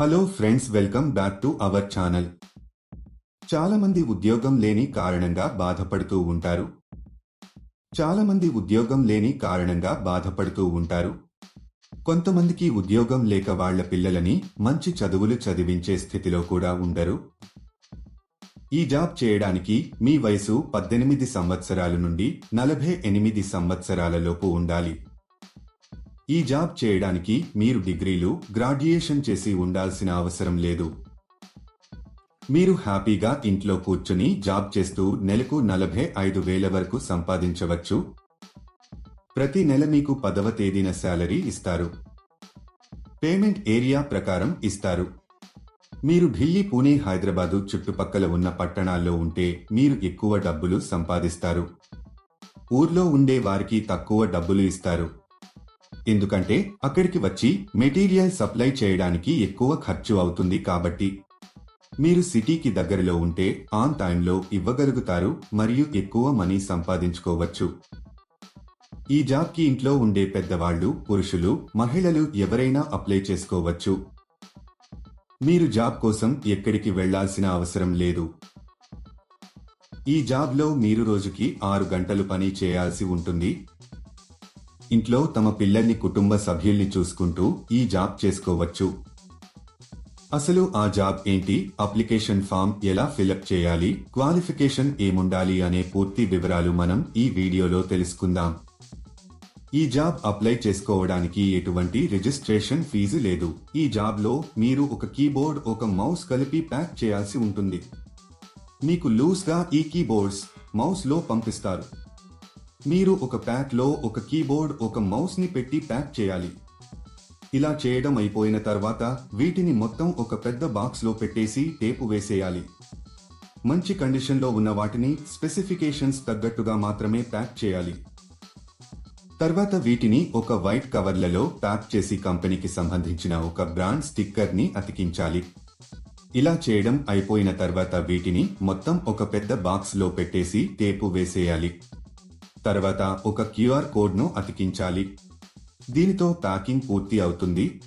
Hello friends welcome back to our channel చాలామంది ఉద్యోగం లేని కారణంగా బాధపడుతూ ఉంటారు. చాలామంది ఉద్యోగం లేని కారణంగా బాధపడుతూ ఉంటారు. కొంతమందికి ఉద్యోగం లేక వాళ్ళ పిల్లలని మంచి చదువులు చదివించే స్థితిలో కూడా ఉండరు. ఈ జాబ్ చేయడానికి మీ వయసు పద్దెనిమిది సంవత్సరాల నుండి నలభై ఎనిమిది సంవత్సరాలలోపు ఉండాలి. ఈ జాబ్ చేయడానికి మీరు డిగ్రీలు గ్రాడ్యుయేషన్ చేసి ఉండాల్సిన అవసరం లేదు. మీరు హ్యాపీగా ఇంట్లో కూర్చుని జాబ్ చేస్తూ నెలకు నలభై ఐదు వేల వరకు సంపాదించవచ్చు. ప్రతి నెల మీకు పదవ తేదీన శాలరీ ఇస్తారు. పేమెంట్ ఏరియా ప్రకారం ఇస్తారు. మీరు ఢిల్లీ పూణే హైదరాబాదు చుట్టుపక్కల ఉన్న పట్టణాల్లో ఉంటే మీరు ఎక్కువ డబ్బులు సంపాదిస్తారు. ఊర్లో ఉండే వారికి తక్కువ డబ్బులు ఇస్తారు. ఎందుకంటే అక్కడికి వచ్చి మెటీరియల్ సప్లై చేయడానికి ఎక్కువ ఖర్చు అవుతుంది కాబట్టి. మీరు సిటీకి దగ్గరలో ఉంటే ఆన్ టైంలో ఇవ్వగలుగుతారు మరియు ఎక్కువ మనీ సంపాదించుకోవచ్చు. ఈ జాబ్కి ఇంట్లో ఉండే పెద్దవాళ్ళు పురుషులు మహిళలు ఎవరైనా అప్లై చేసుకోవచ్చు. మీరు జాబ్ కోసం ఎక్కడికి వెళ్ళాల్సిన అవసరం లేదు. ఈ జాబ్లో మీరు రోజుకి ఆరు గంటలు పని చేయాల్సి ఉంటుంది. ఇంట్లో తమ పిల్లల్ని కుటుంబ సభ్యుల్ని చూసుకుంటూ ఈ జాబ్ చేసుకోవచ్చు. అసలు ఆ జాబ్ ఏంటి? అప్లికేషన్ ఫామ్ ఎలా ఫిలప్ చేయాలి? క్వాలిఫికేషన్ ఏముండాలి అనే పూర్తి వివరాలు మనం ఈ వీడియోలో తెలుసుకుందాం. ఈ జాబ్ అప్లై చేసుకోవడానికి ఎటువంటి రిజిస్ట్రేషన్ ఫీజు లేదు. ఈ జాబ్లో మీరు ఒక కీబోర్డ్ ఒక మౌస్ కలిపి ప్యాక్ చేయాల్సి ఉంటుంది. మీకు లూజ్గా ఈ కీబోర్డ్స్ మౌస్లో పంపిస్తారు. మీరు ఒక ప్యాక్లో ఒక కీబోర్డ్ ఒక మౌస్ని పెట్టి ప్యాక్ చేయాలి. ఇలా చేయడం అయిపోయిన తర్వాత వీటిని మొత్తం ఒక పెద్ద బాక్స్లో పెట్టేసి టేపు వేసేయాలి. మంచి కండిషన్లో ఉన్న వాటిని స్పెసిఫికేషన్స్ తగ్గట్టుగా మాత్రమే ప్యాక్ చేయాలి. తర్వాత వీటిని ఒక వైట్ కవర్లలో ప్యాక్ చేసి కంపెనీకి సంబంధించిన ఒక బ్రాండ్ స్టిక్కర్ని అతికించాలి. ఇలా చేయడం అయిపోయిన తర్వాత వీటిని మొత్తం ఒక పెద్ద బాక్స్లో పెట్టేసి టేపు వేసేయాలి. తర్వాత ఒక క్యూఆర్ కోడ్ను అతికించాలి. దీనితో ప్యాకింగ్ పూర్తి అవుతుంది.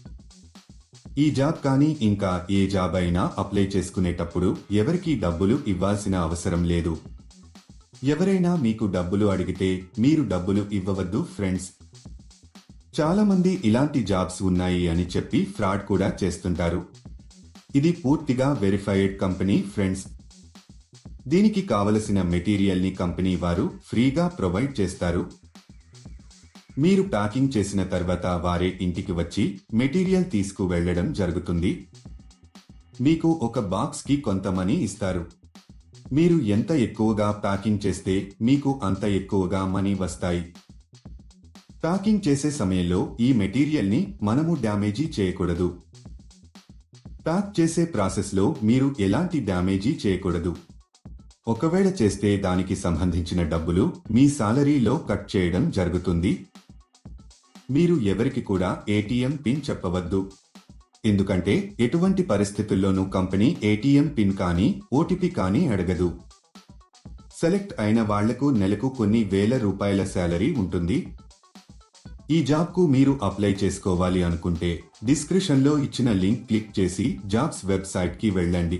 ఈ జాబ్ కానీ ఇంకా ఏ జాబ్ అయినా అప్లై చేసుకునేటప్పుడు ఎవరికి డబ్బులు ఇవ్వాల్సిన అవసరం లేదు. ఎవరైనా మీకు డబ్బులు అడిగితే మీరు డబ్బులు ఇవ్వవద్దు ఫ్రెండ్స్. చాలామంది ఇలాంటి జాబ్స్ ఉన్నాయి అని చెప్పి ఫ్రాడ్ కూడా చేస్తుంటారు. ఇది పూర్తిగా వెరిఫైడ్ కంపెనీ ఫ్రెండ్స్. దీనికి కావలసిన మెటీరియల్ని కంపెనీ వారు ఫ్రీగా ప్రొవైడ్ చేస్తారు. మీరు ప్యాకింగ్ చేసిన తర్వాత వారే ఇంటికి వచ్చి మెటీరియల్ తీసుకు వెళ్ళడం జరుగుతుంది. మీకు ఒక బాక్స్కి కొంత మనీ ఇస్తారు. మీరు ఎంత ఎక్కువగా ప్యాకింగ్ చేస్తే మీకు అంత ఎక్కువగా మనీ వస్తాయి. ప్యాకింగ్ చేసే సమయంలో ఈ మెటీరియల్ని మనము డ్యామేజీ చేయకూడదు. ప్యాక్ చేసే ప్రాసెస్లో మీరు ఎలాంటి డ్యామేజీ చేయకూడదు. ఒకవేళ చేస్తే దానికి సంబంధించిన డబ్బులు మీ సాలరీలో కట్ చేయడం జరుగుతుంది. మీరు ఎవరికి కూడా ఏటీఎం పిన్ చెప్పవద్దు. ఎందుకంటే ఎటువంటి పరిస్థితుల్లోనూ కంపెనీ ఏటీఎం పిన్ కానీ ఓటీపీ కానీ అడగదు. సెలెక్ట్ అయిన వాళ్ళకు నెలకు కొన్ని వేల రూపాయల శాలరీ ఉంటుంది. ఈ జాబ్కు మీరు అప్లై చేసుకోవాలి అనుకుంటే డిస్క్రిప్షన్లో ఇచ్చిన లింక్ క్లిక్ చేసి జాబ్స్ వెబ్సైట్కి వెళ్ళండి.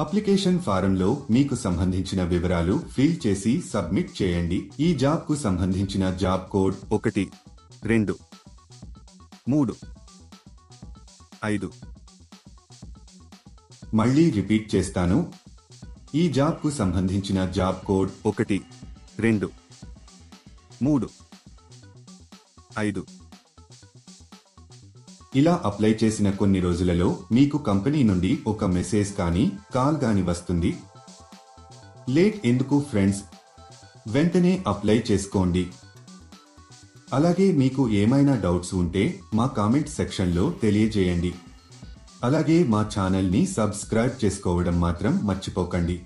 అప్లికేషన్ ఫారంలో మీకు సంబంధించిన వివరాలు ఫిల్ చేసి సబ్మిట్ చేయండి. ఈ జాబ్కు సంబంధించిన జాబ్ కోడ్ ఒకటి రెండు మూడు ఐదు. మళ్ళీ రిపీట్ చేస్తాను. ఈ జాబ్కు సంబంధించిన జాబ్ కోడ్ ఒకటి రెండు మూడు ఐదు. ఇలా అప్లై చేసిన కొన్ని రోజులలో మీకు కంపెనీ నుండి ఒక మెసేజ్ కానీ కాల్ కానీ వస్తుంది. లేట్ ఎందుకు ఫ్రెండ్స్? వెంటనే అప్లై చేసుకోండి. అలాగే మీకు ఏమైనా డౌట్స్ ఉంటే మా కామెంట్ సెక్షన్లో తెలియజేయండి. అలాగే మా ఛానల్ని సబ్స్క్రైబ్ చేసుకోవడం మాత్రం మర్చిపోకండి.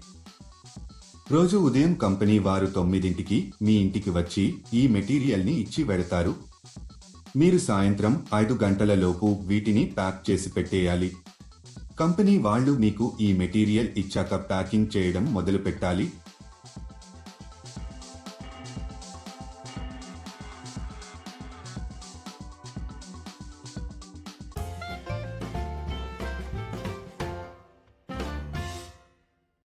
రోజు ఉదయం కంపెనీ వారు తొమ్మిదింటికి మీ ఇంటికి వచ్చి ఈ మెటీరియల్ని ఇచ్చి వెడతారు మీరు సాయంత్రం ఐదు గంటలలోపు వీటిని ప్యాక్ చేసి పెట్టేయాలి. కంపెనీ వాళ్ళు మీకు ఈ మెటీరియల్ ఇచ్చాక ప్యాకింగ్ చేయడం మొదలు పెట్టాలి